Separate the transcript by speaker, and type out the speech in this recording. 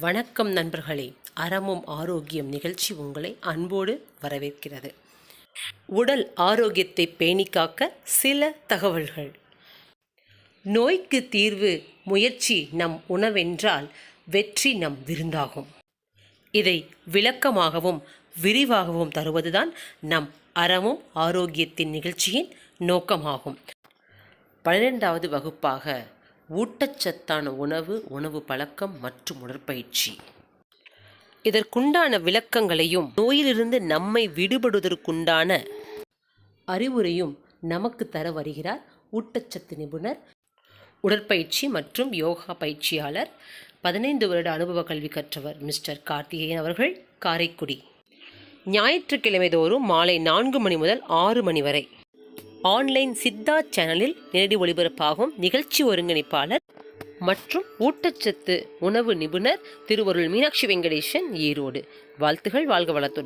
Speaker 1: வணக்கம் நண்பர்களே. அறமும் ஆரோக்கியம் நிகழ்ச்சி உங்களை அன்போடு வரவேற்கிறது. உடல் ஆரோக்கியத்தை பேணி காக்க சில தகவல்கள். நோய்க்கு தீர்வு முயற்சி நம் உணவென்றால் வெற்றி நம் விருந்தாகும். இதை விளக்கமாகவும் விரிவாகவும் தருவதுதான் நம் அறமும் ஆரோக்கியத்தின் நிகழ்ச்சியின் நோக்கமாகும். பன்னிரெண்டாவது வகுப்பாக ஊட்டச்சத்தான உணவு உணவு பழக்கம் மற்றும் உடற்பயிற்சி. இதற்குண்டான விளக்கங்களையும் நோயிலிருந்து நம்மை விடுபடுவதற்குண்டான அறிவுரையும் நமக்கு தர வருகிறார் ஊட்டச்சத்து நிபுணர் உடற்பயிற்சி மற்றும் யோகா பயிற்சியாளர் பதினைந்து வருட அனுபவ கல்வி கற்றவர் மிஸ்டர் கார்த்திகேயன் அவர்கள் காரைக்குடி. ஞாயிற்றுக்கிழமை தோறும் மாலை நான்கு மணி முதல் ஆறு மணி வரை. ஆன்லைன் சித்தா சேனலில் நேரடி ஒளிபரப்பாகும் நிகழ்ச்சி ஒருங்கிணைப்பாளர் மற்றும் ஊட்டச்சத்து உணவு நிபுணர் திருவருள் மீனாட்சி வெங்கடேசன் ஈரோடு. வாழ்த்துகள் வாழ்க வளத்துடன்.